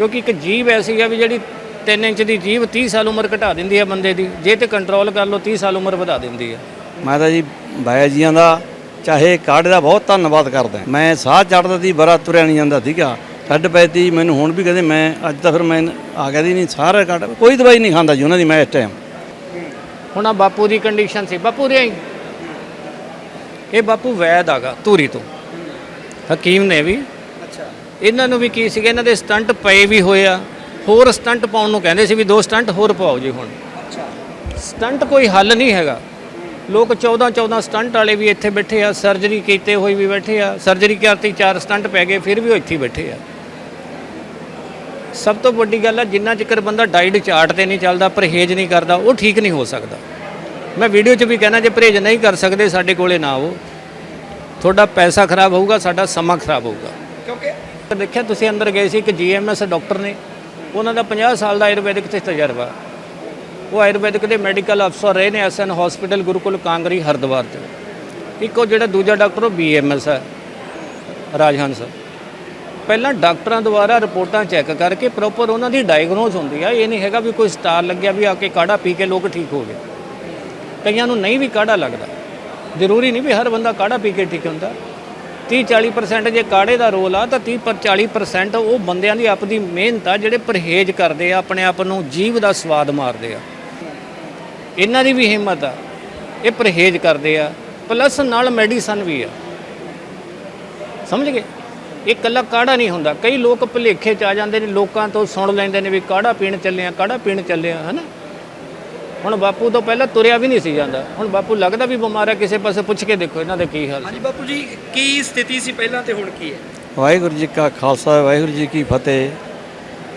ਕਿਉਂਕਿ ਇੱਕ ਜੀਭ ਐਸੀ ਆ ਵੀ ਜਿਹੜੀ 3 ਇੰਚ ਦੀ ਜੀਭ 30 ਸਾਲ ਉਮਰ ਘਟਾ ਦਿੰਦੀ ਹੈ ਬੰਦੇ ਦੀ। ਜੇ ਤੇ ਕੰਟਰੋਲ ਕਰ ਲਓ 30 ਸਾਲ ਉਮਰ ਵਧਾ ਦਿੰਦੀ ਹੈ ਮੈਂ ਤਾਂ ਜੀ ਬਾਇਆ ਜੀਆਂ ਦਾ ਚਾਹੇ ਕਾੜੇ ਦਾ ਬਹੁਤ ਧੰਨਵਾਦ ਕਰਦਾ ਮੈਂ ਸਾਹ ਚੜਦਾ ਸੀ ਬੜਾ ਤੁਰਿਆ ਨਹੀਂ ਜਾਂਦਾ ਸੀਗਾ। ਛੱਡ ਪੈਤੀ ਮੈਨੂੰ ਹੁਣ ਵੀ ਕਹਿੰਦੇ ਮੈਂ ਅੱਜ ਤਾਂ ਫਿਰ ਮੈਂ ਆ ਗਿਆ ਦੀ ਨਹੀਂ ਸਾਰਾ ਕਾੜ ਕੋਈ ਦਵਾਈ ਨਹੀਂ ਖਾਂਦਾ ਜੀ ਉਹਨਾਂ ਦੀ ਮੈਂ ਇਸ ਟਾਈਮ ਹੁਣ ਆ ਬਾਪੂ ਦੀ ਕੰਡੀਸ਼ਨ ਸੀ। ਬਾਪੂ ਦੇ ਆਈ ਇਹ ਬਾਪੂ ਵੈਦ ਆਗਾ ਧੂਰੀ ਤੋਂ। ਹਕੀਮ ਨੇ ਵੀ ਇਹਨਾਂ ਨੂੰ ਵੀ ਕੀ ਸੀਗਾ ਇਹਨਾਂ ਦੇ ਸਟੰਟ ਪਏ ਵੀ ਹੋਇਆ ਹੋਰ ਸਟੰਟ ਪਾਉਣ ਨੂੰ ਕਹਿੰਦੇ ਸੀ ਵੀ ਦੋ ਸਟੰਟ ਹੋਰ ਪਵਾਓ ਜੀ ਹੁਣ। ਅੱਛਾ। ਸਟੰਟ ਕੋਈ ਹੱਲ ਨਹੀਂ ਹੈਗਾ। ਲੋਕ 14 14 ਸਟੰਟ ਵਾਲੇ ਵੀ ਇੱਥੇ ਬੈਠੇ ਆ ਸਰਜਰੀ ਕੀਤੇ ਹੋਏ ਵੀ ਬੈਠੇ ਆ ਸਰਜਰੀ ਕਰਤੀ ਚਾਰ ਸਟੰਟ ਪੈ ਗਏ ਫਿਰ ਵੀ ਉਹ ਇੱਥੇ ਬੈਠੇ ਆ। ਸਭ ਤੋਂ ਵੱਡੀ ਗੱਲ ਆ ਜਿੰਨਾ ਚਿਕਰ ਬੰਦਾ ਡਾਈਟ ਚਾਰਟ ਤੇ ਨਹੀਂ ਚੱਲਦਾ ਪਰਹੇਜ਼ ਨਹੀਂ ਕਰਦਾ ਉਹ ਠੀਕ ਨਹੀਂ ਹੋ ਸਕਦਾ। ਮੈਂ ਵੀਡੀਓ 'ਚ ਵੀ ਕਹਿਣਾ ਜੇ ਪਰਹੇਜ਼ ਨਹੀਂ ਕਰ ਸਕਦੇ ਸਾਡੇ ਕੋਲੇ ਨਾ ਆਓ। ਤੁਹਾਡਾ ਪੈਸਾ ਖਰਾਬ ਹੋਊਗਾ ਸਾਡਾ ਸਮਾਂ ਖਰਾਬ ਹੋਊਗਾ। ਕਿਉਂਕਿ ਦੇਖਿਆ, ਤੁਸੀਂ ਅੰਦਰ ਗਏ ਸੀ, ਇੱਕ ਜੀਐਮਐਸ ਡਾਕਟਰ ਨੇ। ਉਹਨਾਂ ਦਾ 50 ਸਾਲ ਦਾ ਆਯੁਰਵੈਦਿਕ ਤੇ ਤਜਰਬਾ। ਉਹ ਆਯੁਰਵੈਦਿਕ ਦੇ ਮੈਡੀਕਲ ਅਫਸਰ ਰਹੇ ਨੇ ਐਸਐਨ ਹਸਪੀਟਲ, ਗੁਰੂਕੁਲ, ਕਾਂਗਰੀ, ਹਰਿਦੁਆਰ ਚ। ਇੱਕ ਉਹ ਜਿਹੜਾ ਦੂਜਾ ਡਾਕਟਰ, ਉਹ ਬੀਐਮਐਸ ਹੈ, ਰਾਜਹੰਸ। ਪਹਿਲਾਂ ਡਾਕਟਰਾਂ ਦੁਆਰਾ ਰਿਪੋਰਟਾਂ ਚੈੱਕ ਕਰਕੇ ਪ੍ਰੋਪਰ ਉਹਨਾਂ ਦੀ ਡਾਇਗਨੋਸ ਹੁੰਦੀ ਆ। ਇਹ ਨਹੀਂ ਹੈਗਾ ਵੀ ਕੋਈ ਸਟਾਰ ਲੱਗਿਆ ਵੀ ਆ ਕੇ ਕਾੜਾ ਪੀ ਕੇ ਲੋਕ ਠੀਕ ਹੋ ਗਏ। ਕਈਆਂ ਨੂੰ ਨਹੀਂ ਵੀ ਕਾੜਾ ਲੱਗਦਾ। ਜ਼ਰੂਰੀ ਨਹੀਂ ਵੀ ਹਰ ਬੰਦਾ ਕਾੜਾ ਪੀ ਕੇ ਠੀਕ ਹੁੰਦਾ। 30 40% ਜੇ ਕਾੜੇ ਦਾ ਰੋਲ ਆ, ਤਾਂ 30 ਪਰ 40% ਉਹ ਬੰਦਿਆਂ ਦੀ ਆਪਦੀ ਮਿਹਨਤ ਆ, ਜਿਹੜੇ ਪਰਹੇਜ਼ ਕਰਦੇ ਆ, ਆਪਣੇ ਆਪ ਨੂੰ ਜੀਵ ਦਾ ਸਵਾਦ ਮਾਰਦੇ ਆ। ਇਹਨਾਂ ਦੀ ਵੀ ਹਿੰਮਤ ਆ, ਇਹ ਪਰਹੇਜ਼ ਕਰਦੇ ਆ ਪਲੱਸ ਨਾਲ ਮੈਡੀਸਨ ਵੀ ਆ। ਸਮਝ ਗਏ? ਇਹ ਇਕੱਲਾ ਕਾੜਾ ਨਹੀਂ ਹੁੰਦਾ। ਕਈ ਲੋਕ ਭੁਲੇਖੇ ਚ ਆ ਜਾਂਦੇ ਨੇ, ਲੋਕਾਂ ਤੋਂ ਸੁਣ ਲੈਂਦੇ ਨੇ ਵੀ ਕਾੜਾ ਪੀਣ ਚੱਲੇ ਆ, ਕਾੜਾ ਪੀਣ ਚੱਲੇ ਆ, ਹਨਾ? ਹੁਣ ਬਾਪੂ ਤੋਂ ਪਹਿਲਾਂ ਤੁਰਿਆ ਵੀ ਨਹੀਂ ਸੀ ਜਾਂਦਾ। ਹੁਣ ਬਾਪੂ ਲੱਗਦਾ ਵੀ ਬਿਮਾਰ ਹੈ ਕਿਸੇ ਪਾਸੇ ਪੁੱਛ ਕੇ ਦੇਖੋ ਇਹਨਾਂ ਦੇ ਕੀ ਹਾਲ ਹਾਂਜੀ ਬਾਪੂ ਜੀ ਕੀ ਸਥਿਤੀ ਸੀ ਪਹਿਲਾਂ ਤੇ ਹੁਣ ਕੀ ਹੈ? ਵਾਹਿਗੁਰੂ ਜੀ ਕਾ ਖਾਲਸਾ ਵਾਹਿਗੁਰੂ ਜੀ ਕੀ ਫਤਿਹ।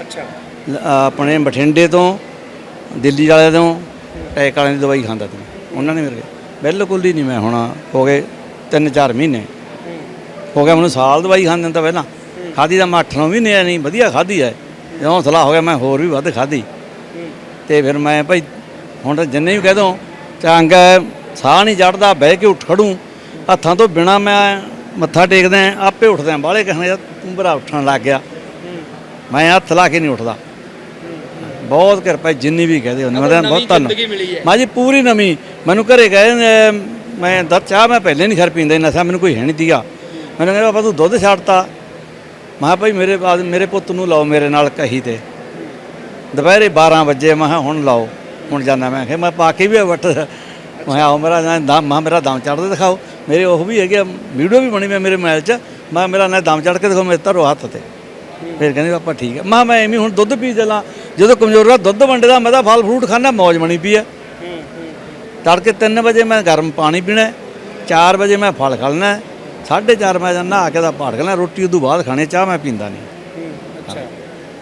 ਅੱਛਾ। ਆਪਣੇ ਬਠਿੰਡੇ ਤੋਂ ਦਿੱਲੀ ਵਾਲਿਆਂ ਤੋਂ ਟੈਕ ਵਾਲਿਆਂ ਦੀ ਦਵਾਈ ਖਾਂਦਾ ਸੀ। ਉਹਨਾਂ ਨੇ ਮੇਰੇ ਬਿਲਕੁਲ ਹੀ ਨਹੀਂ ਮੈਂ ਹੁਣ ਹੋ ਗਏ 3-4 ਮਹੀਨੇ। ਹੋ ਗਿਆ ਮੈਨੂੰ ਸਾਲ ਦਵਾਈ ਖਾਂਦੇ ਤਾਂ ਪਹਿਲਾਂ। ਖਾਦੀ ਦਾ ਮੈਂ 8-9 ਮਹੀਨੇ ਨਹੀਂ ਵਧੀਆ ਖਾਦੀ ਹੈ। ਜਦੋਂ ਸਲਾਹ ਹੋ ਗਿਆ ਮੈਂ ਹੋਰ ਵੀ ਵੱਧ ਖਾਦੀ ਤੇ ਫਿਰ ਮੈਂ ਭਾਈ ਹੁਣ ਜਿੰਨੇ ਵੀ ਕਹਿ ਦੋ ਚੰਗ ਸਾਹ ਨਹੀਂ ਚੜਦਾ ਬਹਿ ਕੇ ਉੱਠ ਖੜੂੰ। ਹੱਥਾਂ ਤੋਂ ਬਿਨਾ ਮੈਂ ਮੱਥਾ ਟੇਕਦਾ ਆਪੇ ਉੱਠਦਾ ਬਾਹਲੇ ਕਹਿੰਦੇ ਤੂੰ ਬਰਾ ਉੱਠਣ ਲੱਗ ਗਿਆ। ਮੈਂ ਹੱਥ ਲਾ ਕੇ ਨਹੀਂ ਉੱਠਦਾ। ਬਹੁਤ ਕਿਰਪਾ ਜਿੰਨੀ ਵੀ ਕਹਦੇ ਉਹਨੇ ਮੈਂ ਬਹੁਤ ਧੰਨ ਜ਼ਿੰਦਗੀ ਮਿਲੀ ਹੈ। ਮਾਂ ਜੀ ਪੂਰੀ ਨਵੀਂ। ਮੈਨੂੰ ਘਰੇ ਗਏ ਮੈਂ ਦੁੱਧ ਚਾਹ ਮੈਂ ਪਹਿਲੇ ਨਹੀਂ ਖਰ ਪੀਂਦਾ ਨਸ਼ਾ ਮੈਨੂੰ ਕੋਈ ਹੈ ਨਹੀਂ ਤੀਗਾ ਮੈਨੂੰ ਕਹਿੰਦਾ ਬਾਬਾ ਤੂੰ ਦੁੱਧ ਛੱਡਤਾ। ਮੈਂ ਕਿਹਾ ਭਾਈ ਮੇਰੇ ਬਾਦ ਮੇਰੇ ਪੁੱਤ ਨੂੰ ਲਾਓ ਮੇਰੇ ਨਾਲ ਕਹੀ ਤੇ। ਦੁਪਹਿਰੇ 12 ਵਜੇ ਮੈਂ ਕਿਹਾ ਹੁਣ ਲਾਓ। ਹੁਣ ਜਾਂਦਾ। ਮੈਂ ਕਿਹਾ, ਮੈਂ ਪਾ ਕੇ ਵੀ ਵੱਟ ਮੈਂ ਕਿਹਾ, ਆਓ ਮੇਰਾ ਦਮ, ਮੈਂ ਕਿਹਾ, ਮੇਰਾ ਦਮ ਚੜਦੇ ਦਿਖਾਓ। ਮੇਰੇ ਉਹ ਵੀ ਹੈਗੇ ਵੀਡੀਓ ਵੀ ਬਣੀ ਮੈਂ ਮੇਰੇ ਮੋਬਾਈਲ 'ਚ। ਮੈਂ ਕਿਹਾ, ਮੇਰਾ ਨਾ ਦਮ ਚੜ੍ਹ ਕੇ ਦਿਖਾਓ, ਮੇਰੇ ਧਰੋ ਹੱਥ ਤੇ। ਫਿਰ ਕਹਿੰਦੇ ਪਾਪਾ ਠੀਕ ਹੈ ਮੈਂ ਕਿਹਾ, ਮੈਂ ਐਵੇਂ ਹੁਣ ਦੁੱਧ ਪੀ ਚੱਲਾਂ। ਜਦੋਂ ਕਮਜ਼ੋਰ ਦਾ ਦੁੱਧ ਵੰਡਦਾ, ਮੈਂ ਤਾਂ ਫਲ ਫਰੂਟ ਖਾਣਾ ਮੌਜ ਬਣੀ ਪਈ ਹੈ ਤੜਕੇ 3 ਵਜੇ ਮੈਂ ਗਰਮ ਪਾਣੀ ਪੀਣਾ 4 ਵਜੇ ਮੈਂ ਫਲ ਖਾਣਾ 4:30 ਵਜੇ ਆ ਕੇ ਦਾ ਪਾਠ ਖਾਣਾ ਰੋਟੀ ਉਦੋਂ ਬਾਅਦ ਖਾਣੇ, ਚਾਹ ਮੈਂ ਪੀਂਦਾ ਨਹੀਂ।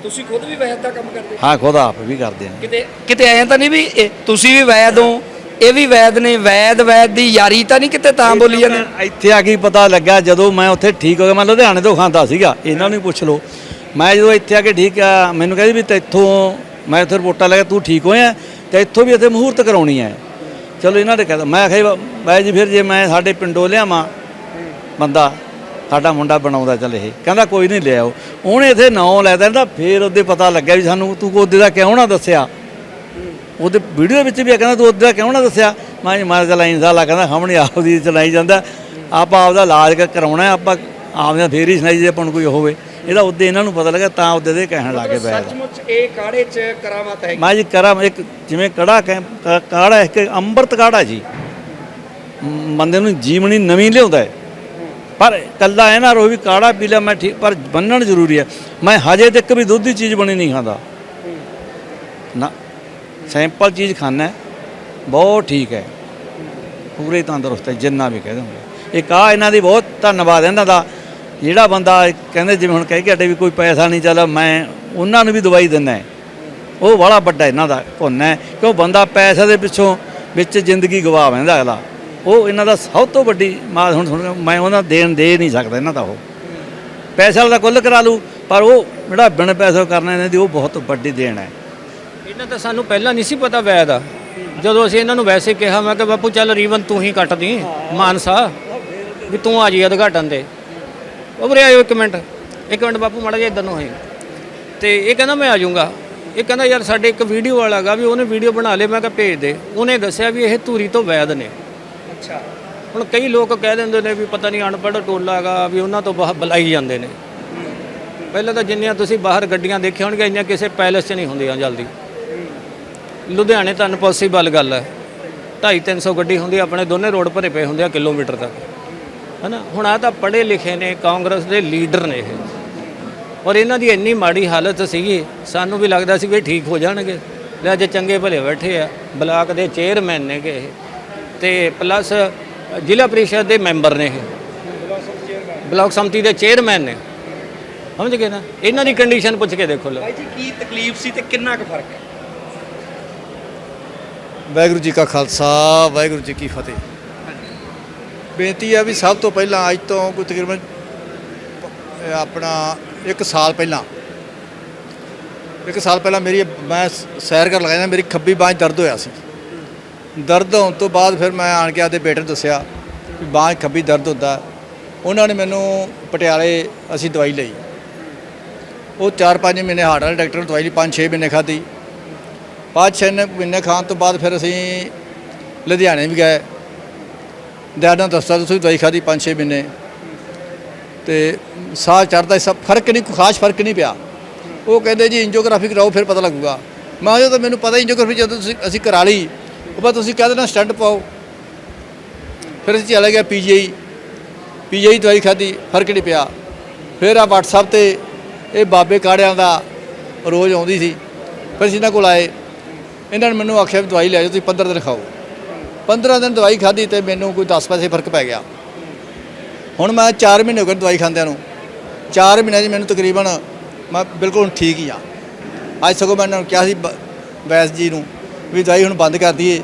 ਤੁਸੀਂ ਖੁਦ ਵੀ ਵੈਦ ਦਾ ਕੰਮ ਕਰਦੇ ਹਾਂ? ਖੁਦ ਆਪ ਵੀ ਕਰਦੇ ਨੇ ਕਿਤੇ ਕਿਤੇ ਐਂ ਤਾਂ ਨਹੀਂ ਵੀ ਇਹ- ਤੁਸੀਂ ਵੀ ਵੈਦ ਹੋ ਇਹ ਵੀ ਵੈਦ ਨੇ ਵੈਦ ਵੈਦ ਦੀ ਯਾਰੀ ਤਾਂ ਨਹੀਂ ਕਿਤੇ ਤਾਂ ਬੋਲੀ ਜਾਂਦੇ? ਇੱਥੇ ਆ ਕੇ ਹੀ ਪਤਾ ਲੱਗਾ ਜਦੋਂ ਮੈਂ ਉੱਥੇ ਠੀਕ ਹੋ ਗਿਆ ਮੈਂ ਲੁਧਿਆਣੇ ਤੋਂ ਖਾਂਦਾ ਸੀਗਾ ਇਹਨਾਂ ਨੂੰ ਹੀ ਪੁੱਛ ਲਓ। ਮੈਂ ਜਦੋਂ ਇੱਥੇ ਆ ਕੇ ਠੀਕ ਆ ਮੈਨੂੰ ਕਹਿੰਦੇ ਵੀ ਤੈਥੋਂ ਮੈਂ ਉੱਥੇ ਰਿਪੋਰਟਾਂ ਲੈ ਕੇ ਤੂੰ ਠੀਕ ਹੋਇਆ ਤੇ ਇੱਥੋਂ ਵੀ ਇੱਥੇ ਮਹੂਰਤ ਕਰਾਉਣੀ ਹੈ। ਚਲੋ ਇਹਨਾਂ ਨੇ ਕਹਿੰਦਾ ਮੈਂ ਆਖਿਆ ਬਾਈ ਜੀ ਫਿਰ ਜੇ ਮੈਂ ਸਾਡੇ ਪਿੰਡੋਂ ਲਿਆਵਾਂ ਬੰਦਾ ਸਾਡਾ ਮੁੰਡਾ ਬਣਾਉਂਦਾ ਚੱਲ ਇਹ। ਕਹਿੰਦਾ ਕੋਈ ਨਹੀਂ ਲਿਆਓ ਉਹਨੇ ਇੱਥੇ ਨਾਂ ਲੈ ਦਿੰਦਾ ਫਿਰ ਉਹਦੇ ਪਤਾ ਲੱਗਿਆ ਵੀ ਸਾਨੂੰ ਤੂੰ ਉਹਦੇ ਦਾ ਕਿਉਂ ਨਾ ਦੱਸਿਆ। ਉਹਦੇ ਵੀਡੀਓ ਵਿੱਚ ਵੀ ਕਹਿੰਦਾ ਤੂੰ ਉਹਦੇ ਦਾ ਕਿਉਂ ਨਾ ਦੱਸਿਆ। ਮੈਂ ਜੀ ਮੈਂ ਚਲਾਈ ਸਾਲਾ ਕਹਿੰਦਾ ਹਮਣੇ ਆਪਦੀ ਚਲਾਈ ਜਾਂਦਾ। ਆਪਾਂ ਆਪਦਾ ਇਲਾਜ ਕਰਾਉਣਾ ਆਪਾਂ ਆਪਦਾ ਫੇਰ ਹੀ ਸੁਣਾਈ ਜੇ ਆਪਾਂ ਨੂੰ ਕੋਈ ਹੋਵੇ। ਇਹਦਾ ਉਹਦੇ ਇਹਨਾਂ ਨੂੰ ਪਤਾ ਲੱਗਾ ਤਾਂ ਉਹਦੇ ਦੇ ਕਹਿਣ ਲੱਗੇ ਪਏ ਸੱਚਮੁੱਚ ਇਹ ਕਾੜੇ 'ਚ ਕਰਾਮਾਤ ਹੈ ਮੈਂ ਜੀ ਕਰਾਂ ਇੱਕ ਜਿਵੇਂ ਕੜਾ ਕਾੜਾ ਇੱਕ ਅੰਮ੍ਰਿਤ ਕਾੜਾ ਜੀ। ਬੰਦੇ ਨੂੰ ਜੀਵਨੀ ਨਵੀਂ ਲਿਆਉਂਦਾ ਹੈ। ਪਰ ਕੱਲਾ ਇਹ ਨਾ ਰੋ ਵੀ ਕਾੜਾ ਪੀ ਲਿਆ, ਮੈਂ ਠੀਕ ਪਰ ਬੰਨਣ ਜ਼ਰੂਰੀ ਹੈ। ਮੈਂ ਹਜੇ ਤੱਕ ਵੀ ਦੁੱਧ ਦੀ ਚੀਜ਼ ਬਣੀ ਨਹੀਂ ਖਾਂਦਾ। ਨਾ, ਸੈਂਪਲ ਚੀਜ਼ ਖਾਣਾ ਬਹੁਤ ਠੀਕ ਹੈ। ਪੂਰੇ ਤੰਦਰੁਸਤ ਹੈ, ਜਿੰਨਾ ਵੀ ਕਹਿ ਦੂੰਗਾ ਇੱਕ ਆ ਇਹਨਾਂ ਦੀ ਬਹੁਤ ਧੰਨਵਾਦ ਇਹਨਾਂ ਦਾ ਜਿਹੜਾ ਬੰਦਾ ਕਹਿੰਦੇ ਜਿਵੇਂ ਹੁਣ ਕਹਿ ਕੇ ਹਟੇ ਵੀ ਕੋਈ ਪੈਸਾ ਨਹੀਂ, ਚੱਲ ਮੈਂ ਉਹਨਾਂ ਨੂੰ ਵੀ ਦਵਾਈ ਦਿੰਦਾ ਉਹ ਬੜਾ ਵੱਡਾ ਇਹਨਾਂ ਦਾ ਭੁੰਨ ਹੈ। ਕਿ ਉਹ ਬੰਦਾ ਪੈਸੇ ਦੇ ਪਿੱਛੋਂ ਵਿੱਚ ਜ਼ਿੰਦਗੀ ਗਵਾ ਬੈਂਦਾ ਅਗਲਾ। ਉਹ ਇਹਨਾਂ ਦਾ ਸਭ ਤੋਂ ਵੱਡੀ, ਮਾਂ ਹੁਣ ਸੁਣ ਮੈਂ ਉਹਨਾਂ ਦੇਣ ਦੇ ਨਹੀਂ ਸਕਦਾ ਇਹਨਾਂ ਦਾ ਉਹ। ਪੈਸੇ ਦਾ ਕੁੱਲ ਕਰਾ ਲੂ ਪਰ ਉਹ ਜਿਹੜਾ ਬਿਨ ਪੈਸੇ ਕਰਨਾ ਇਹਨਾਂ ਦੀ, ਉਹ ਬਹੁਤ ਵੱਡੀ ਦੇਣ ਹੈ। ਇਹਨਾਂ ਤਾਂ ਸਾਨੂੰ ਪਹਿਲਾਂ ਨਹੀਂ ਸੀ ਪਤਾ ਵੈਦ ਆ। ਜਦੋਂ ਅਸੀਂ ਇਹਨਾਂ ਨੂੰ ਵੈਸੇ ਕਿਹਾ, ਮੈਂ ਕਿ ਬਾਪੂ, ਚੱਲ ਰੀਵਨ ਤੂੰ ਹੀ ਕੱਟ ਦੀ, ਮਾਨਸਾ, ਵੀ ਤੂੰ ਆ ਜੀ ਉਦਘਾਟਨ ਤੇ। ਉਹ ਵੀਰੇ ਆਇਓ ਇੱਕ ਮਿੰਟ ਇੱਕ ਮਿੰਟ ਬਾਪੂ, ਮਾੜਾ ਜਿਹਾ ਇਧਰ ਨੂੰ ਹੋਏ ਤੇ ਇਹ ਕਹਿੰਦਾ, ਮੈਂ ਆ ਜਾਊਂਗਾ। ਇਹ ਕਹਿੰਦਾ, ਯਾਰ, ਸਾਡੇ ਇੱਕ ਵੀਡੀਓ ਵਾਲਾ ਗਾ, ਵੀ ਉਹਨੇ ਵੀਡੀਓ ਬਣਾ ਲੇ ਮੈਂ ਕਿਹਾ ਭੇਜ ਦੇ। ਉਹਨੇ ਦੱਸਿਆ ਵੀ ਇਹ ਧੂਰੀ ਤੋਂ ਵੈਦ ਨੇ। ਅੱਛਾ। ਹੁਣ ਕਈ ਲੋਕ ਕਹਿ ਦਿੰਦੇ ਨੇ ਵੀ ਪਤਾ ਨਹੀਂ ਅਨਪੜ੍ਹ ਟੋਲਾ ਹੈਗਾ ਵੀ ਉਹਨਾਂ ਤੋਂ ਬਾਹਰ ਬੁਲਾਈ ਜਾਂਦੇ ਨੇ। ਪਹਿਲਾਂ ਤਾਂ ਜਿੰਨੀਆਂ ਤੁਸੀਂ ਬਾਹਰ ਗੱਡੀਆਂ ਦੇਖੀਆਂ ਹੋਣਗੀਆਂ, ਇੰਨੀਆਂ ਕਿਸੇ ਪੈਲਸ 'ਚ ਨਹੀਂ ਹੁੰਦੀਆਂ ਜਲਦੀ। ਲੁਧਿਆਣੇ ਤਾਂ ਅਨਪੋਸੀਬਲ ਗੱਲ ਹੈ। 250 300 ਗੱਡੀ ਹੁੰਦੀ, ਆਪਣੇ ਦੋਨੇ ਰੋਡ ਭਰੇ ਪਏ ਹੁੰਦੇ ਆ ਕਿਲੋਮੀਟਰ ਤੱਕ। ਹਨਾ? ਹੁਣ ਆ ਤਾਂ ਪੜ੍ਹੇ ਲਿਖੇ ਨੇ, ਕਾਂਗਰਸ ਦੇ ਲੀਡਰ ਨੇ ਇਹ। ਔਰ ਇਹਨਾਂ ਦੀ ਇੰਨੀ ਮਾੜੀ ਹਾਲਤ ਸੀਗੀ, ਸਾਨੂੰ ਵੀ ਲੱਗਦਾ ਸੀ ਵੀ ਇਹ ਠੀਕ ਹੋ ਜਾਣਗੇ। ਲੈ ਅੱਜ ਚੰਗੇ ਭਲੇ ਬੈਠੇ ਆ, ਬਲਾਕ ਦੇ ਚੇਅਰਮੈਨ ਨੇ ਕਿ ਇਹ। ਤੇ ਪਲੱਸ ਜ਼ਿਲ੍ਹਾ ਪ੍ਰੀਸ਼ਦ ਦੇ ਮੈਂਬਰ ਨੇ ਇਹ। ਬਲਾਕ ਸੰਮਤੀ ਦੇ ਚੇਅਰਮੈਨ ਨੇ। ਸਮਝ ਗਏ ਨਾ? ਇਹਨਾਂ ਦੀ ਕੰਡੀਸ਼ਨ ਪੁੱਛ ਕੇ ਦੇਖੋ ਲਓ। ਭਾਈ ਜੀ ਕੀ ਤਕਲੀਫ ਸੀ ਤੇ ਕਿੰਨਾ ਕੁ ਫ਼ਰਕ ਹੈ? ਵਾਹਿਗੁਰੂ ਜੀ ਕਾ ਖਾਲਸਾ ਵਾਹਿਗੁਰੂ ਜੀ ਕੀ ਫਤਿਹ। ਬੇਨਤੀ ਹੈ ਵੀ ਸਭ ਤੋਂ ਪਹਿਲਾਂ ਅੱਜ ਤੋਂ ਕੋਈ ਤਕਰੀਬਨ ਆਪਣਾ ਇੱਕ ਸਾਲ ਪਹਿਲਾਂ ਇੱਕ ਸਾਲ ਪਹਿਲਾਂ ਮੇਰੀ ਮੈਂ ਸੈਰ ਕਰਨ ਲਗਾਇਆ ਮੇਰੀ ਖੱਬੀ ਬਾਂਹ 'ਚ ਦਰਦ ਹੋਇਆ ਸੀ। ਦਰਦ ਹੋਣ ਤੋਂ ਬਾਅਦ ਫਿਰ ਮੈਂ ਆਣ ਕੇ ਆਪਦੇ ਬੇਟੇ ਨੂੰ ਦੱਸਿਆ ਵੀ ਬਾਂਹ ਖੱਬੀ ਦਰਦ ਹੁੰਦਾ। ਉਹਨਾਂ ਨੇ ਮੈਨੂੰ ਪਟਿਆਲੇ ਅਸੀਂ ਦਵਾਈ ਲਈ। ਉਹ 4-5 ਮਹੀਨੇ ਹਾਰਟ ਵਾਲੇ ਡਾਕਟਰ ਨੇ ਦਵਾਈ ਲਈ 5-6 ਮਹੀਨੇ ਖਾਧੀ। ਪੰਜ ਛੇ ਨੇ- ਮਹੀਨੇ ਖਾਣ ਤੋਂ ਬਾਅਦ ਫਿਰ ਅਸੀਂ ਲੁਧਿਆਣੇ ਵੀ ਗਏ। ਡੈਡ ਨੇ ਦੱਸਿਆ, ਤੁਸੀਂ ਦਵਾਈ ਖਾਧੀ ਪੰਜ ਛੇ ਮਹੀਨੇ? ਤੇ ਸਾਹ ਚੜਦਾ ਸਭ ਫ਼ਰਕ ਨਹੀਂ, ਕੋਈ ਖਾਸ ਫ਼ਰਕ ਨਹੀਂ ਪਿਆ। ਉਹ ਕਹਿੰਦੇ ਜੀ ਇੰਜੋਗ੍ਰਾਫੀ ਕਰਾਓ, ਫਿਰ ਪਤਾ ਲੱਗੂਗਾ। ਮੈਂ ਕਿਹਾ ਜਦੋਂ ਮੈਨੂੰ ਪਤਾ ਇੰਜੋਗ੍ਰਾਫੀ ਜਦੋਂ ਤੁਸੀਂ, ਅਸੀਂ ਕਰਾ ਲਈ ਉਹ ਬਾਅਦ ਤੁਸੀਂ ਕਹਿ ਦੇਣਾ ਸਟੰਟ ਪਾਓ। ਫਿਰ ਅਸੀਂ ਚਲੇ ਗਏ ਪੀਜੀਆਈ ਪੀਜੀਆਈ ਦਵਾਈ ਖਾਧੀ, ਫ਼ਰਕ ਨਹੀਂ ਪਿਆ। ਫਿਰ ਆ WhatsApp ਤੇ ਇਹ ਬਾਬੇ ਕਾੜਿਆਂ ਦਾ ਰੋਜ਼ ਆਉਂਦੀ ਸੀ। ਫਿਰ ਅਸੀਂ ਇਹਨਾਂ ਕੋਲ ਆਏ। ਇਹਨਾਂ ਨੇ ਮੈਨੂੰ ਆਖਿਆ ਵੀ ਦਵਾਈ ਲੈ ਜਾਓ, ਤੁਸੀਂ 15 ਦਿਨ ਖਾਓ। 15 ਦਿਨ ਦਵਾਈ ਖਾਧੀ ਤੇ ਮੈਨੂੰ ਕੋਈ 10 ਪੈਸੇ ਫ਼ਰਕ ਪੈ ਗਿਆ। ਹੁਣ ਮੈਂ 4 ਮਹੀਨੇ ਹੋ ਗਏ ਦਵਾਈ ਖਾਂਦਿਆਂ ਨੂੰ। 4 ਮਹੀਨਿਆਂ 'ਚ ਮੈਨੂੰ ਤਕਰੀਬਨ ਮੈਂ ਬਿਲਕੁਲ ਠੀਕ ਹੀ ਆ। ਅੱਜ ਸਗੋਂ ਮੈਂ ਇਹਨਾਂ ਨੂੰ ਕਿਹਾ ਸੀ ਬ- ਵੈਸ ਜੀ ਨੂੰ ਵੀ ਦਵਾਈ ਹੁਣ ਬੰਦ ਕਰ ਦਈਏ।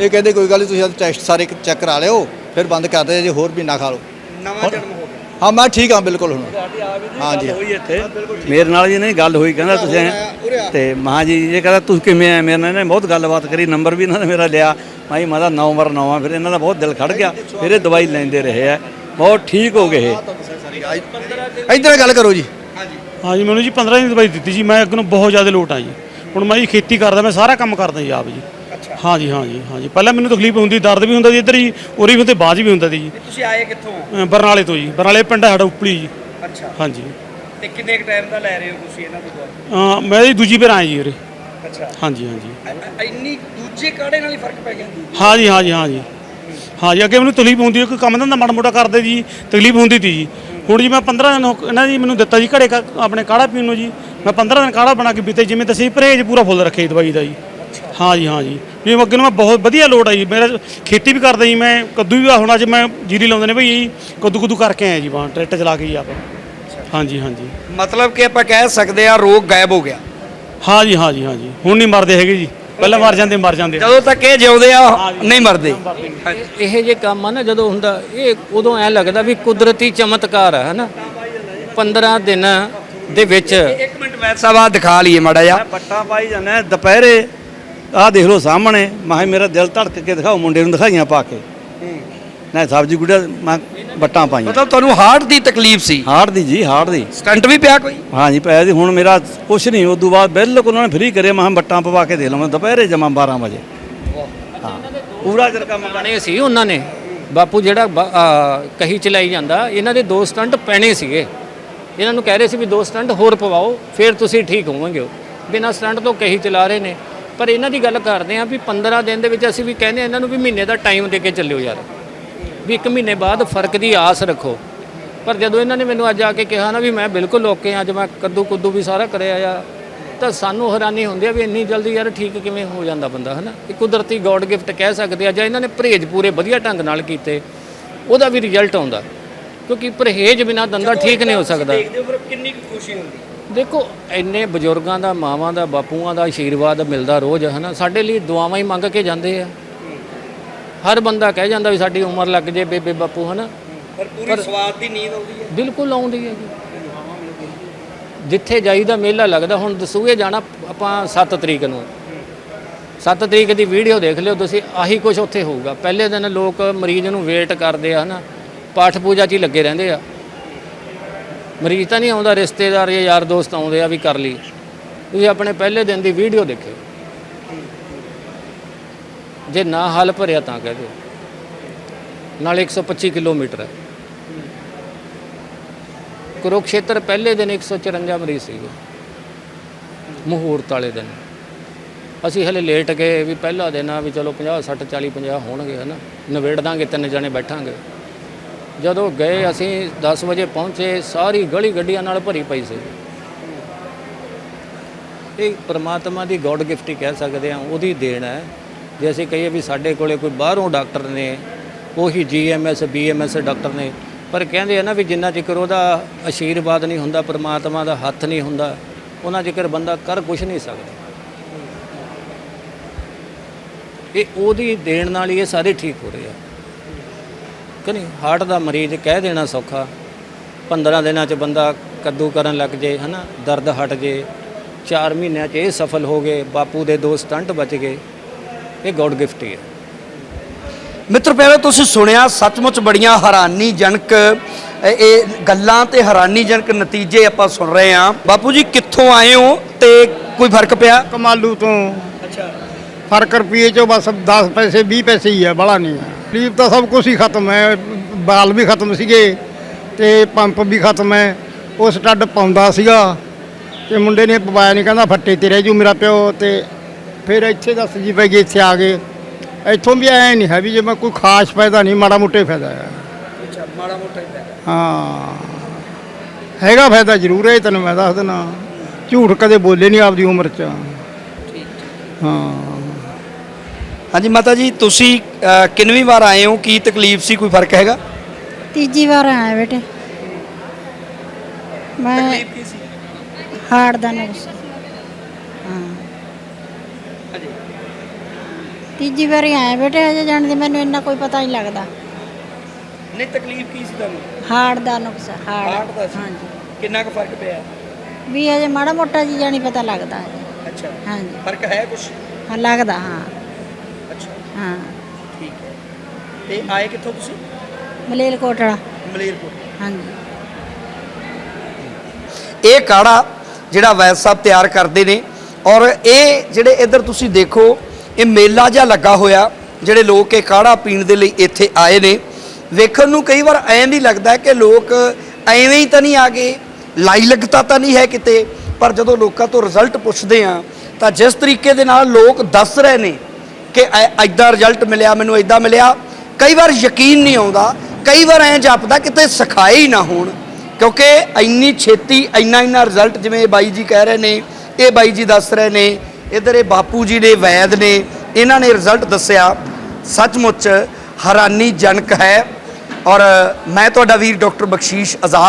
ਇਹ ਕਹਿੰਦੇ ਕੋਈ ਗੱਲ ਨਹੀਂ ਤੁਸੀਂ ਟੈਸਟ ਸਾਰੇ ਚੈੱਕ ਕਰਾ ਲਿਓ ਫਿਰ ਬੰਦ ਕਰ ਦਿਓ ਜੇ ਹੋਰ ਮਹੀਨਾ ਖਾ ਲਓ। ਨਵਾਂ ਜਨਮ ਹੋ ਗਿਆ। ਹਾਂ ਮੈਂ ਠੀਕ ਹਾਂ ਬਿਲਕੁਲ ਹੁਣ। ਹਾਂ ਜੀ ਹੋਈ ਇੱਥੇ। ਮੇਰੇ ਨਾਲ ਜੀ ਨਹੀਂ ਗੱਲ ਹੋਈ ਕਹਿੰਦਾ ਤੁਸੀਂ ਤੇ ਮਹਾਂ ਜੀ ਇਹ ਕਹਿੰਦਾ ਤੂੰ ਕਿਵੇਂ ਆ ਮੇਰੇ ਨਾਲ ਇਹਨੇ ਬਹੁਤ ਗੱਲਬਾਤ ਕਰੀ ਨੰਬਰ ਵੀ ਇਹਨਾਂ ਨੇ ਮੇਰਾ ਲਿਆ। ਮੈਂ ਮੈਂ ਦਾ ਨੌ ਮਰ ਨੌਵਾਂ ਫਿਰ ਇਹਨਾਂ ਦਾ ਬਹੁਤ ਦਿਲ ਖੜ ਗਿਆ ਫਿਰ ਇਹ ਦਵਾਈ ਲੈਂਦੇ ਰਹੇ ਆ। ਬਹੁਤ ਠੀਕ ਹੋ ਗਏ ਇਹ। ਇੱਧਰ ਗੱਲ ਕਰੋ ਜੀ। ਹਾਂਜੀ। ਮੈਨੂੰ ਜੀ 15 ਦਿਨ ਦੀ ਦਵਾਈ ਦਿੱਤੀ ਜੀ ਮੈਂ ਅੱਗੇ ਨੂੰ ਬਹੁਤ ਜ਼ਿਆਦਾ ਲੋਟ ਆ ਜੀ ਹੁਣ ਮੈਂ ਜੀ ਖੇਤੀ ਕਰਦਾ ਮੈਂ ਸਾਰਾ ਕੰਮ ਕਰਦਾ ਜੀ ਆਪ ਜੀ। ਹਾਂਜੀ ਹਾਂਜੀ ਹਾਂਜੀ। ਪਹਿਲਾਂ ਮੈਨੂੰ ਤਕਲੀਫ ਹੁੰਦੀ ਦਰਦ ਵੀ ਹੁੰਦਾ ਸੀ ਇੱਧਰ ਜੀ ਉਰੀ ਵੀ ਹੁੰਦੇ ਬਾਜ ਵੀ ਹੁੰਦਾ ਸੀ ਜੀ। ਤੁਸੀਂ ਆਏ ਕਿੱਥੋਂ? ਅ, ਬਰਨਾਲੇ ਤੋਂ ਜੀ ਬਰਨਾਲੇ ਪਿੰਡ ਹੈ ਸਾਡਾ ਉਪਲੀ ਜੀ। ਅੱਛਾ। ਹਾਂਜੀ। ਤੇ ਕਿੰਨੇ ਕ ਟਾਈਮ ਦਾ ਲੈ ਰਹੇ ਹੋ ਤੁਸੀਂ ਇਹਨਾਂ ਤੋਂ ਦਵਾਈ ਅ, ਮੈਂ ਜੀ ਦੂਜੀ ਵਾਰ ਆਇਆ ਜੀ ਉਰੇ। ਅੱਛਾ। ਹਾਂਜੀ ਹਾਂਜੀ। ਐ- ਇੰਨੀ ਦੂਜੇ ਕਾੜੇ ਨਾਲ ਹੀ ਫ਼ਰਕ ਪੈ ਗਿਆ ਹਾਂਜੀ ਹਾਂਜੀ ਹਾਂਜੀ। ਹਾਂਜੀ ਅੱਗੇ ਮੈਨੂੰ ਤਕਲੀਫ ਹੁੰਦੀ ਹੈ ਕੋਈ ਕੰਮ ਧੰਦਾ ਮਾੜਾ ਮੋਟਾ ਕਰਦੇ ਜੀ ਤਕਲੀਫ ਹੁੰਦੀ ਤੀ ਜੀ। ਹੁਣ ਜੀ ਮੈਂ 15 ਦਿਨ ਹੋ- ਇਹਨਾਂ ਜੀ ਮੈਨੂੰ ਦਿੱਤਾ ਜੀ ਘੜੇ ਕਾ- ਆਪਣੇ ਕਾੜਾ ਪੀਣ ਨੂੰ ਜੀ। ਮੈਂ 15 ਦਿਨ ਕਾੜਾ ਬਣਾ ਕੇ ਪੀਤੇ ਜਿਵੇਂ ਤੁਸੀਂ ਪਰਹੇਜ ਪੂਰਾ ਫੁੱਲ ਰੱਖੇ ਜੀ ਦਵਾਈ ਦਾ ਜੀ। ਹਾਂਜੀ ਹਾਂਜੀ ਵੀ ਅੱਗੇ ਨੂੰ ਮੈਂ ਬਹੁਤ ਵਧੀਆ ਲੋਟ ਆ ਜੀ। ਮੇਰਾ ਖੇਤੀ ਵੀ ਕਰਦਾ ਜੀ ਮੈਂ ਕੱਦੂ ਵੀ ਹੁਣ ਅੱਜ ਮੈਂ ਜੀਰੀ ਲਾਉਂਦੇ ਨੇ ਭਈ ਜੀ ਕੱਦੂ ਕੁੱਦੂ ਕਰਕੇ ਆਇਆ ਜੀ ਬਾਹਰ ਟਰੈਕਟਰ ਚਲਾ ਕੇ ਜੀ ਆਪ। ਹਾਂਜੀ ਹਾਂਜੀ ਮਤਲਬ ਕਿ ਆਪਾਂ ਕਹਿ ਸਕਦੇ ਆ ਰੋਗ ਗਾਇਬ ਹੋ ਗਿਆ। ਹਾਂਜੀ ਹਾਂਜੀ ਹਾਂਜੀ ਹੁਣ ਨਹੀਂ ਮਰਦੇ ਹੈਗੇ ਜੀ। ਪਹਿਲਾਂ ਮਰ ਜਾਂਦੇ ਮਰ ਜਾਂਦੇ। ਜਦੋਂ ਤੱਕ ਇਹ ਜਿਉਂਦੇ ਆ ਨਹੀਂ ਮਰਦੇ। ਇਹ ਜੇ ਕੰਮ ਆ ਨਾ ਜਦੋਂ ਹੁੰਦਾ ਇਹ ਉਦੋਂ ਐ ਲੱਗਦਾ ਵੀ ਕੁਦਰਤੀ ਚਮਤਕਾਰ ਆ ਹਨਾ? 15 ਦਿਨ ਦੇ ਵਿੱਚ ਇੱਕ ਮਿੰਟ ਵੈਦ ਸਾਹਿਬ ਆ ਦਿਖਾ ਲਈਏ ਮਾੜਾ ਜਿਹਾ। ਬੱਟਾ ਪਾਈ ਜਾਂਦਾ ਦੁਪਹਿਰੇ ਆਹ ਦੇਖ ਲਓ ਸਾਹਮਣੇ ਮੈਂ ਕਿਹਾ ਮੇਰਾ ਦਿਲ ਧੜਕ ਕੇ ਦਿਖਾਓ ਮੁੰਡੇ ਨੂੰ ਦਿਖਾਈਆਂ ਪਾ ਕੇ। ਨਾ ਸਬਜੀ ਗੁੜਿਆ ਮੈਂ ਬੱਟਾਂ ਪਾਈਆਂ। ਮਤਲਬ ਤੁਹਾਨੂੰ ਹਾਰਟ ਦੀ ਤਕਲੀਫ ਸੀ? ਹਾਰਟ ਦੀ ਜੀ ਹਾਰਟ ਦੀ। ਸਟੰਟ ਵੀ ਪਿਆ ਕੋਈ? ਹਾਂ ਜੀ ਪਿਆ ਜੀ ਹੁਣ ਮੇਰਾ ਕੁਛ ਨਹੀਂ ਉਦੋਂ ਬਾਅਦ ਬਿਲਕੁਲ ਉਹਨਾਂ ਨੇ ਫ੍ਰੀ ਕਰਿਆ ਮੈਂ ਬੱਟਾਂ ਪਵਾ ਕੇ ਦੇ ਲਵਾਂ ਦੁਪਹਿਰੇ ਜਮਾ 12 ਵਜੇ। ਹਾਂ ਪੂਰਾ ਦਿਨ ਕੰਮ ਬਣੇ ਸੀ ਉਹਨਾਂ ਨੇ। ਬਾਪੂ ਜਿਹੜਾ ਕਹੀ ਚਲਾਈ ਜਾਂਦਾ ਇਹਨਾਂ ਦੇ ਦੋ ਸਟੰਟ ਪੈਣੇ ਸੀਗੇ। ਇਹਨਾਂ ਨੂੰ ਕਹਿ ਰਹੇ ਸੀ ਵੀ ਦੋ ਸਟੰਟ ਹੋਰ ਪਵਾਓ, ਫਿਰ ਤੁਸੀਂ ਠੀਕ ਹੋਵੋਗੇ। ਬਿਨਾਂ ਸਟੰਟ ਤੋਂ ਕਹੀ ਚਲਾ ਰਹੇ ਨੇ। ਪਰ ਇਹਨਾਂ ਦੀ ਗੱਲ ਕਰਦੇ ਆ ਵੀ 15 ਦਿਨ ਦੇ ਵਿੱਚ ਅਸੀਂ ਵੀ ਕਹਿੰਦੇ ਇਹਨਾਂ ਨੂੰ ਵੀ ਮਹੀਨੇ ਦਾ ਟਾਈਮ ਦੇ ਕੇ ਚੱਲਿਓ ਯਾਰ। ਵੀ ਇੱਕ ਮਹੀਨੇ ਬਾਅਦ ਫ਼ਰਕ ਦੀ ਆਸ ਰੱਖੋ। ਪਰ ਜਦੋਂ ਇਹਨਾਂ ਨੇ ਮੈਨੂੰ ਅੱਜ ਆ ਕੇ ਕਿਹਾ ਨਾ ਵੀ ਮੈਂ ਬਿਲਕੁਲ ਓਕੇ ਹਾਂ, ਅੱਜ ਮੈਂ ਕੱਦੂ ਕੁੱਦੂ ਵੀ ਸਾਰਾ ਕਰਿਆ ਆ, ਤਾਂ ਸਾਨੂੰ ਹੈਰਾਨੀ ਹੁੰਦੀ ਆ ਵੀ ਇੰਨੀ ਜਲਦੀ ਯਾਰ ਠੀਕ ਕਿਵੇਂ ਹੋ ਜਾਂਦਾ ਬੰਦਾ, ਹਨਾ? ਇਹ ਕੁਦਰਤੀ ਗੋਡ ਗਿਫਟ ਕਹਿ ਸਕਦੇ ਆ ਜਾਂ ਇਹਨਾਂ ਨੇ ਪਰਹੇਜ਼ ਪੂਰੇ ਵਧੀਆ ਢੰਗ ਨਾਲ ਕੀਤੇ, ਉਹਦਾ ਵੀ ਰਿਜ਼ਲਟ ਆਉਂਦਾ। ਕਿਉਂਕਿ ਪਰਹੇਜ਼ ਬਿਨਾ ਦੰਦਾ ਠੀਕ ਨਹੀਂ ਹੋ ਸਕਦਾ। ਦੇਖਦੇ ਹੋ ਫਿਰ ਕਿੰਨੀ ਕੁ ਖੁਸ਼ੀ ਹੁੰਦੀ? ਦੇਖੋ ਇੰਨੇ ਬਜ਼ੁਰਗਾਂ ਦਾ ਮਾਵਾਂ ਦਾ ਬਾਪੂਆਂ ਦਾ ਆਸ਼ੀਰਵਾਦ ਮਿਲਦਾ ਰੋਜ਼ ਹਨਾ? ਸਾਡੇ ਲਈ ਦੁਆਵਾਂ ਹੀ ਮੰਗ ਕੇ ਜਾਂਦੇ ਆ। ਹਰ ਬੰਦਾ ਕਹਿ ਜਾਂਦਾ ਵੀ ਸਾਡੀ ਉਮਰ ਲੱਗ ਜੇ ਬੇਬੇ ਬਾਪੂ ਹਨਾ? ਪਰ ਪੂਰੀ ਸਵਾਦ ਦੀ ਨੀਂਦ ਆਉਂਦੀ ਹੈ। ਬਿਲਕੁਲ ਆਉਂਦੀ ਹੈ ਜੀ। ਜਿੱਥੇ ਜਾਈਦਾ ਮੇਲਾ ਲੱਗਦਾ ਹੁਣ ਦਸੂਏ ਜਾਣਾ ਆਪਾਂ 7 ਤਰੀਕ ਨੂੰ। 7 ਤਰੀਕ ਦੀ ਵੀਡੀਓ ਦੇਖ ਲਿਓ ਤੁਸੀਂ ਆਹੀ ਕੁਝ ਉੱਥੇ ਹੋਊਗਾ। ਪਹਿਲੇ ਦਿਨ ਲੋਕ ਮਰੀਜ਼ ਨੂੰ ਵੇਟ ਕਰਦੇ ਆ ਹਨਾ? ਪਾਠ ਪੂਜਾ 'ਚ ਹੀ ਲੱਗੇ ਰਹਿੰਦੇ ਆ। ਮਰੀਜ਼ ਤਾਂ ਨਹੀਂ ਆਉਂਦਾ, ਰਿਸ਼ਤੇਦਾਰ ਜਾਂ ਯਾਰ ਦੋਸਤ ਆਉਂਦੇ ਆ ਵੀ ਕਰ ਲਈ ਤੁਸੀਂ ਆਪਣੇ ਪਹਿਲੇ ਦਿਨ ਦੀ ਵੀਡੀਓ ਦੇਖਿਓ। ਜੇ ਨਾ ਹੱਲ ਭਰਿਆ ਤਾਂ ਕਹਿ ਦਿਓ। ਨਾਲ 125 ਕਿਲੋਮੀਟਰ ਹੈ। ਕੁਰੂਕਸ਼ੇਤਰ ਪਹਿਲੇ ਦਿਨ 154 ਮਰੀਜ਼ ਸੀਗੇ। ਮੁਹੂਰਤ ਵਾਲੇ ਦਿਨ। ਅਸੀਂ ਹਲੇ ਲੇਟ ਗਏ ਵੀ ਪਹਿਲਾ ਦਿਨ ਆ ਵੀ ਚਲੋ 50 60 40 50 ਹੋਣਗੇ ਹਨਾ। ਨਵੇੜ ਦਾਂਗੇ, ਤਿੰਨ ਜਣੇ ਬੈਠਾਂਗੇ। ਜਦੋਂ ਗਏ ਅਸੀਂ 10 ਵਜੇ ਪਹੁੰਚੇ, ਸਾਰੀ ਗਲੀ ਗੱਡੀਆਂ ਨਾਲ ਭਰੀ ਪਈ ਸੀ। ਇਹ ਪ੍ਰਮਾਤਮਾ ਦੀ ਗੋਡ ਗਿਫਟ ਹੀ ਕਹਿ ਸਕਦੇ ਆ ਉਹਦੀ ਦੇਣ ਹੈ। ਜੇ ਅਸੀਂ ਕਹੀਏ ਵੀ ਸਾਡੇ ਕੋਲੇ ਕੋਈ ਬਾਹਰੋਂ ਡਾਕਟਰ ਨੇ, ਉਹੀ ਜੀਐਮਐਸ ਬੀਐਮਐਸ ਡਾਕਟਰ ਨੇ, ਪਰ ਕਹਿੰਦੇ ਆ ਨਾ ਵੀ ਜਿੰਨਾ ਚਿਕਰ ਉਹਦਾ ਆਸ਼ੀਰਵਾਦ ਨਹੀਂ ਹੁੰਦਾ, ਪ੍ਰਮਾਤਮਾ ਦਾ ਹੱਥ ਨਹੀਂ ਹੁੰਦਾ, ਉਹਨਾਂ ਚਿਕਰ ਬੰਦਾ ਕਰ ਕੁਝ ਨਹੀਂ ਸਕਦਾ। ਇਹ ਉਹਦੀ ਦੇਣ ਨਾਲ ਹੀ ਇਹ ਸਾਰੇ ਠੀਕ ਹੋ ਰਹੇ ਆ। ਕਿ ਨਹੀਂ ਹਾਰਟ ਦਾ ਮਰੀਜ਼ ਕਹਿ ਦੇਣਾ ਸੌਖਾ 15 ਦਿਨਾਂ ਚ ਬੰਦਾ ਕੱਦੂ ਕਰਨ ਲੱਗ ਜੇ ਹਨਾ ਦਰਦ ਹਟ ਜੇ 4 ਮਹੀਨਿਆਂ ਚ ਇਹ ਸਫਲ ਹੋ ਗਏ ਬਾਪੂ ਦੇ ਦੋ ਸਟੰਟ ਬਚ ਗਏ ਇਹ ਗੋਡ ਗਿਫਟ ਹੀ ਹੈ। ਮਿੱਤਰ ਪਿਆਰੋ ਤੁਸੀਂ ਸੁਣਿਆ ਸੱਚਮੁੱਚ ਬੜੀਆਂ ਹੈਰਾਨੀਜਨਕ ਇਹ- ਇਹ ਗੱਲਾਂ ਤੇ ਹੈਰਾਨੀਜਨਕ ਨਤੀਜੇ ਆਪਾਂ ਸੁਣ ਰਹੇ ਹਾਂ। ਬਾਪੂ ਜੀ ਕਿੱਥੋਂ ਆਏ ਹੋ ਤੇ ਕੋਈ ਫ਼ਰਕ ਪਿਆ? ਕਮਾਲੂ ਤੋਂ। ਅੱਛਾ। ਫ਼ਰਕ ਰੁਪਈਏ ਚੋਂ ਬਸ 10 ਪੈਸੇ 20 ਪੈਸੇ ਹੀ ਹੈ ਬੜਾ ਨਹੀਂ। ਹੈ ਤਕਲੀਫ ਤਾਂ ਸਭ ਕੁਝ ਹੀ ਖਤਮ ਹੈ ਬਾਲ ਵੀ ਖਤਮ ਸੀਗੇ ਤੇ ਪੰਪ ਵੀ ਖਤਮ ਹੈ। ਉਹ ਸਟੱਡ ਪਾਉਂਦਾ ਸੀਗਾ ਤੇ ਮੁੰਡੇ ਨੇ ਪਵਾਇਆ ਨਹੀਂ ਕਹਿੰਦਾ ਫੱਟੇ ਤੇ ਰਹਿ ਜੂ ਮੇਰਾ ਪਿਓ ਤੇ ਫਿਰ ਇੱਥੇ ਦੱਸ ਜੀ ਪੈ ਗਏ ਇੱਥੇ ਆ ਗਏ। ਇੱਥੋਂ ਵੀ ਐ ਨਹੀਂ ਹੈ ਵੀ ਜੇ ਮੈਂ ਕੋਈ ਖਾਸ ਫਾਇਦਾ ਨਹੀਂ ਮਾੜਾ ਮੋਟੇ ਫਾਇਦਾ ਹੈ। ਅੱਛਾ ਮਾੜਾ ਮੋਟਾ ਹੀ ਹਾਂ। ਹੈਗਾ ਫਾਇਦਾ ਜ਼ਰੂਰ ਹੈ ਤੈਨੂੰ ਮੈਂ ਦੱਸ ਦਿੰਦਾ ਝੂਠ ਕਦੇ ਬੋਲੇ ਨਹੀਂ ਆਪਦੀ ਉਮਰ 'ਚ। ਹਾਂ। ਹਾਂਜੀ ਮਾਤਾ ਜੀ ਤੁਸੀਂ ਅਹ, ਕਿੰਨਵੀਂ ਵਾਰ ਆਏ ਹੋ? ਕੀ ਤਕਲੀਫ ਸੀ? ਕੋਈ ਫ਼ਰਕ ਹੈਗਾ? ਤੀਜੀ ਵਾਰ ਆਇਆ ਬੇਟੇ। ਮੈਂ ਕੀ ਸੀ? ਹਾਰਟ ਦਾ ਨੁਕਸ ਹਾਂ। ਤੀਜੀ ਵਾਰੀ ਆਇਆ ਬੇਟੇ ਅਜੇ ਜਾਣ ਦੀ ਮੈਨੂੰ ਇੰਨਾ ਕੋਈ ਪਤਾ ਨਹੀਂ ਲੱਗਦਾ। ਨਹੀਂ ਤਕਲੀਫ ਕੀ ਸੀ ਤੁਹਾਨੂੰ? ਹਾਰਟ ਦਾ ਨੁਕਸ ਹਾਰਟ। ਹਾਰਟ ਦਾ ਸੀ? ਹਾਂਜੀ। ਕਿੰਨਾ ਕੁ ਫ਼ਰਕ ਪਿਆ? ਵੀ ਅਜੇ ਮਾੜਾ ਮੋਟਾ ਜੀ ਜਾਣੀ ਪਤਾ ਲੱਗਦਾ। ਹੈ ਅੱਛਾ। ਹਾਂਜੀ। ਫ਼ਰਕ ਹੈ ਕੁਝ ਹਾਂ ਲੱਗਦਾ ਹਾਂ। ਹਾਂ। ਠੀਕ ਹੈ। ਤੇ ਆਏ ਕਿੱਥੋਂ ਤੁਸੀਂ? ਮਲੇਲਕੋਟਲਾ ਮਲੇਰਕੋਟ। ਹਾਂਜੀ। ਇਹ ਕਾੜਾ ਜਿਹੜਾ ਵੈਦ ਸਾਹਿਬ ਤਿਆਰ ਕਰਦੇ ਨੇ ਔਰ ਇਹ ਜਿਹੜੇ ਇੱਧਰ ਤੁਸੀਂ ਦੇਖੋ ਇਹ ਮੇਲਾ ਜਿਹਾ ਲੱਗਾ ਹੋਇਆ ਜਿਹੜੇ ਲੋਕ ਇਹ ਕਾੜਾ ਪੀਣ ਦੇ ਲਈ ਇੱਥੇ ਆਏ ਨੇ। ਵੇਖਣ ਨੂੰ ਕਈ ਵਾਰ ਐਂ ਵੀ ਲੱਗਦਾ ਕਿ ਲੋਕ ਐਵੇਂ ਹੀ ਤਾਂ ਨਹੀਂ ਆ ਗਏ ਲਾਈ ਲੱਗਤਾ ਤਾਂ ਨਹੀਂ ਹੈ ਕਿਤੇ ਪਰ ਜਦੋਂ ਲੋਕਾਂ ਤੋਂ ਰਿਜ਼ਲਟ ਪੁੱਛਦੇ ਆ ਤਾਂ ਜਿਸ ਤਰੀਕੇ ਦੇ ਨਾਲ ਲੋਕ ਦੱਸ ਰਹੇ ਨੇ ਕਿ ਐਦਾਂ ਰਿਜ਼ਲਟ ਮਿਲਿਆ, ਮੈਨੂੰ ਐਦਾਂ ਮਿਲਿਆ। ਕਈ ਵਾਰ ਯਕੀਨ ਨਹੀਂ ਆਉਂਦਾ, ਕਈ ਵਾਰ ਐਂ ਜਾਪਦਾ ਕਿਤੇ ਸਿਖਾਏ ਹੀ ਨਾ ਹੋਣ, ਕਿਉਂਕਿ ਇੰਨੀ ਛੇਤੀ ਇੰਨਾ ਇੰਨਾ ਰਿਜ਼ਲਟ ਜਿਵੇਂ ਬਾਈ ਜੀ ਕਹਿ ਰਹੇ ਨੇ, ਇਹ ਬਾਈ ਜੀ ਦੱਸ ਰਹੇ ਨੇ, ਇਧਰ ਇਹ ਬਾਪੂ ਜੀ ਨੇ ਵੈਦ ਨੇ, ਇਹਨਾਂ ਨੇ ਰਿਜ਼ਲਟ ਦੱਸਿਆ। ਸੱਚਮੁੱਚ ਹੈਰਾਨੀਜਨਕ ਹੈ। ਔਰ ਮੈਂ ਤੁਹਾਡਾ ਵੀਰ ਡਾਕਟਰ ਬਖਸ਼ੀਸ਼ ਆਜ਼ਾਦ